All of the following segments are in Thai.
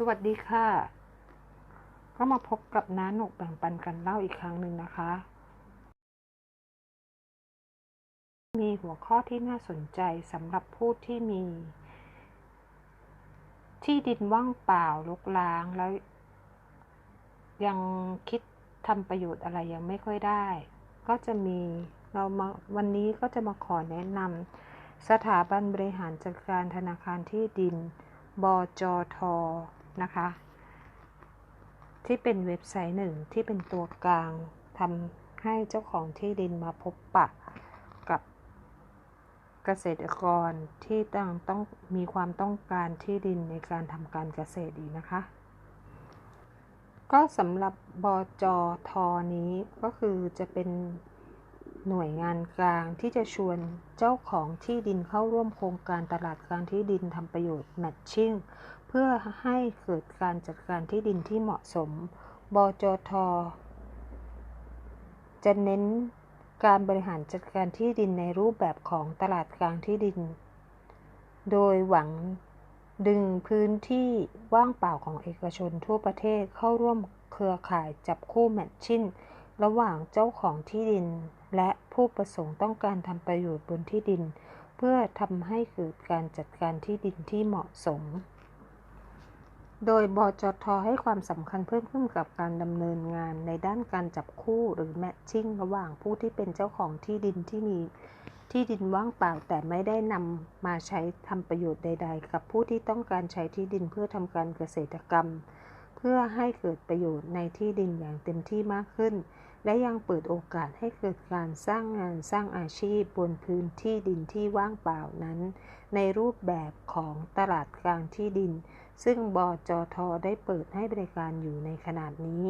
สวัสดีค่ะ ก็มาพบกับน้าหนกแบ่งปันกันเล่าอีกครั้งหนึ่งนะคะ มีหัวข้อที่น่าสนใจสำหรับผู้ที่มี ที่ดินว่างเปล่าลกล้างแล้ว ยังคิดทำประโยชน์อะไรยังไม่ค่อยได้ ก็จะมีเรามาวันนี้ก็จะมาขอแนะนำสถาบันบริหารจัดการธนาคารที่ดินบจท นะคะ ที่เป็นเว็บไซต์หนึ่งที่เป็นตัวกลางทำให้เจ้าของที่ดินมาพบปะกับเกษตรกรที่ต้องต้องมีความต้องการที่ดินในการทำการเกษตรอีกนะคะ ก็สำหรับบจทนี้ก็คือจะเป็น หน่วยงานกลางที่จะชวนเจ้าของที่ดินเข้าร่วมโครงการตลาดกลางที่ดินทำประโยชน์แมทชิ่งเพื่อให้เกิดการจัดการที่ดินที่เหมาะสม บจท จะเน้นการบริหารจัดการที่ดินในรูปแบบของตลาดกลางที่ดิน โดยหวังดึงพื้นที่ว่างเปล่าของเอกชนทั่วประเทศเข้าร่วมเครือข่ายจับคู่แมทชิ่ง ระหว่างเจ้าของที่ดิน และผู้ประสงค์ต้องการทำประโยชน์บนที่ดิน เพื่อทำให้เกิดการจัดการที่ดินที่เหมาะสม โดยบจทให้ความสำคัญเพิ่มขึ้นกับการดำเนินงานในด้านการจับคู่หรือแมทชิ่งระหว่างผู้ที่เป็นเจ้าของที่ดินที่มีที่ดินว่างเปล่าแต่ไม่ได้นำมาใช้ทำประโยชน์ใด ๆ กับผู้ที่ต้องการใช้ที่ดินเพื่อทำการเกษตรกรรม เพื่อให้เกิดประโยชน์ในที่ดินอย่างเต็มที่มากขึ้น และยังเปิดโอกาสให้เกิดการสร้างงานสร้างอาชีพบนพื้นที่ดินที่ว่างเปล่านั้น ในรูปแบบของตลาดกลางที่ดิน ซึ่งบจทได้เปิดให้บริการอยู่ในขนาดนี้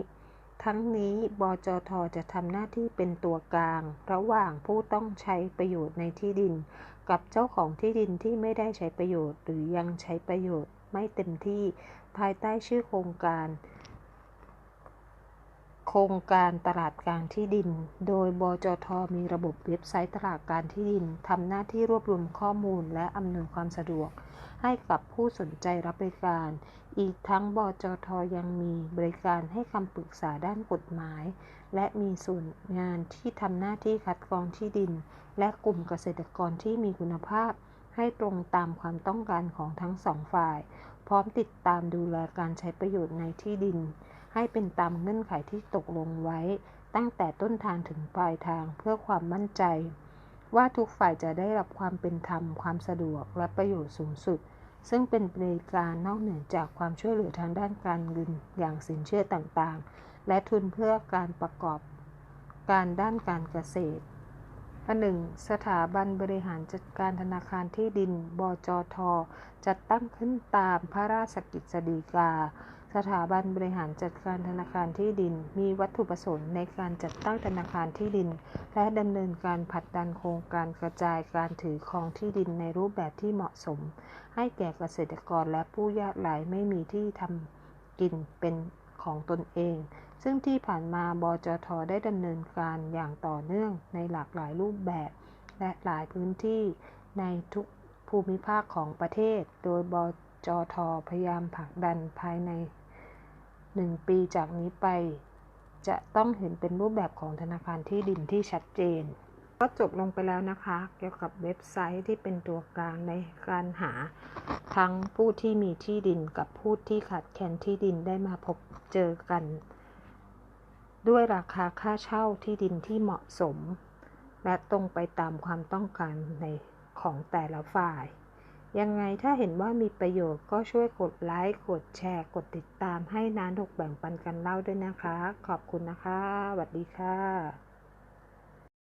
ทั้งนี้บจทจะทำหน้าที่เป็นตัวกลาง ระหว่างผู้ต้องใช้ประโยชน์ในที่ดิน กับเจ้าของที่ดินที่ไม่ได้ใช้ประโยชน์ หรือยังใช้ประโยชน์ไม่เต็มที่ภายใต้ชื่อโครงการ โครงการตลาดกลางที่ดิน โดย บจท มีระบบเว็บไซต์ตลาดกลางที่ดิน ทำหน้าที่รวบรวมข้อมูลและอำนวยความสะดวก ให้กับผู้สนใจรับบริการ อีกทั้ง บจท ยังมีบริการให้คำปรึกษาด้านกฎหมาย และมีส่วนงานที่ทำหน้าที่คัดกรองที่ดิน และกลุ่มเกษตรกรที่มีคุณภาพ ให้ตรงตามความต้องการของทั้งสองฝ่าย พร้อมติดตามดูแลการใช้ประโยชน์ในที่ดิน ให้เป็นตามเงื่อนไขที่ตกลงไว้ ตั้งแต่ต้นทางถึงปลายทางเพื่อความมั่นใจ ว่าทุกฝ่ายจะได้รับความเป็นธรรม ความสะดวกและประโยชน์สูงสุด ซึ่งเป็นบริการนอกเหนือจากความช่วยเหลือทางด้านการเงินอย่างสินเชื่อต่างๆ และทุนเพื่อการประกอบการด้านการเกษตรอันหนึ่งสถาบันบริหารจัดการธนาคารที่ดิน บจท จัดตั้งขึ้นตามพระราชกฤษฎีกา สถาบันบริหารจัดการธนาคารที่ดิน มีวัตถุประสงค์ในการจัดตั้งธนาคารที่ดิน และดำเนินการผลักดันโครงการกระจายการถือครองที่ดินในรูปแบบที่เหมาะสม ให้แก่เกษตรกรและผู้ยากไร้ไม่มีที่ทำกินเป็นของตนเอง ซึ่งที่ผ่านมาบจทได้ดำเนินการอย่างต่อเนื่องในหลากหลายรูปแบบ และหลายพื้นที่ในทุกภูมิภาคของประเทศ โดยบจ จทพยายามผลักดันภายใน 1 ปีจากนี้ไป จะต้องเห็นเป็นรูปแบบของธนาคารที่ดินที่ชัดเจน ก็จบลงไปแล้วนะคะ เกี่ยวกับเว็บไซต์ที่เป็นตัวกลางในการหา ทั้งผู้ที่มีที่ดินกับผู้ที่ขาดแคลนที่ดินได้มาพบเจอกัน ด้วยราคาค่าเช่าที่ดินที่เหมาะสม และตรงไปตามความต้องการในของแต่ละฝ่าย ยังไงถ้าเห็นว่ามีประโยชน์ก็ช่วยกดไลค์ กดแชร์ กดติดตามให้นานถกแบ่งปันกันเล่าด้วยนะคะ ขอบคุณนะคะสวัสดีค่ะ